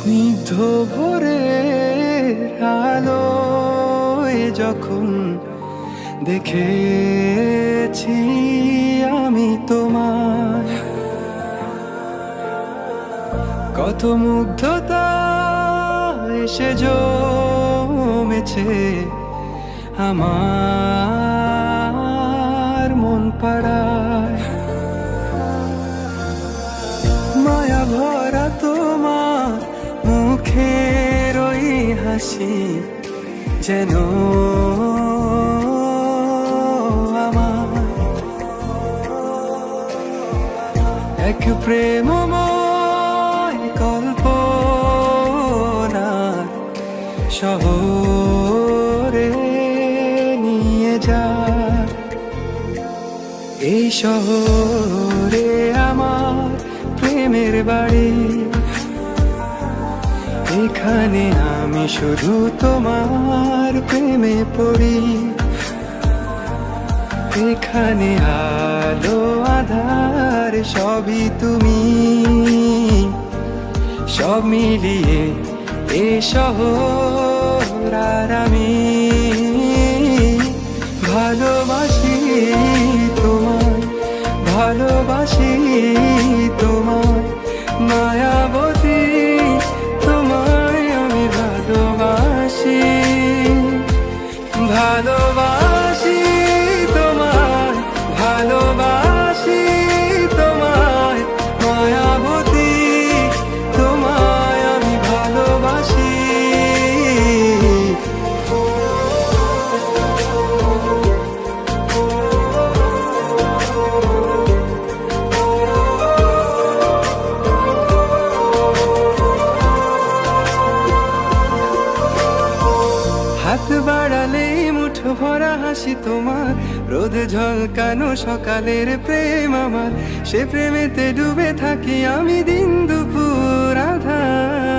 মুগ্ধ ভরে আলো যখন দেখেছি আমি তোমার কত মুগ্ধতা এসে জমেছে আমার মন পাড়ায় হাসি যেন আমার। এক প্রেমময় কল্পনা শহরে নিয়ে যা। এই শহরে আমার প্রেমের বাড়ি। এখানে আমি শুধু তোমার প্রেমে পড়ি। এখানে আলো, আধার, সবই তুমি। সব মিলিয়ে এ শহর আর আমি। ভরা হাসি তোমার, রোদ ঝলকানো সকালের প্রেম আমার। সে প্রেমেতে ডুবে থাকি আমি দিন দুপুর আধার।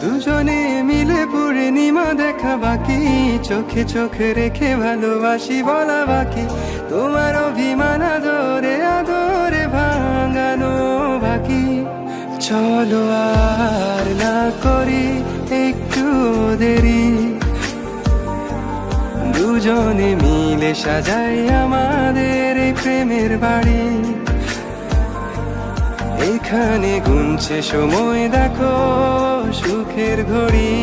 দুজনে মিলে পূর্ণিমা দেখা বাকি, চোখে চোখে রেখে ভালোবাসি বলা বাকি। তোমার অভিমান আদরে আদরে ভাঙানো বাকি। চলো আর না করি একটু দেরি। দুজনে মিলে সাজাই আমাদের এই প্রেমের বাড়ি। এখানে গুনছে সময়, দেখো, সুখের ঘড়ি।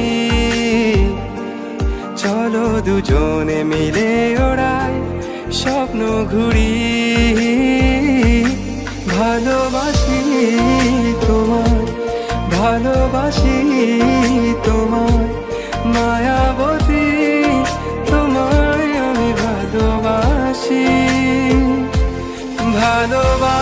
চলো দুজনে মিলে ওড়াই স্বপ্ন ঘুরি। ভালোবাসি তোমার ভালোবাসি i Romanova.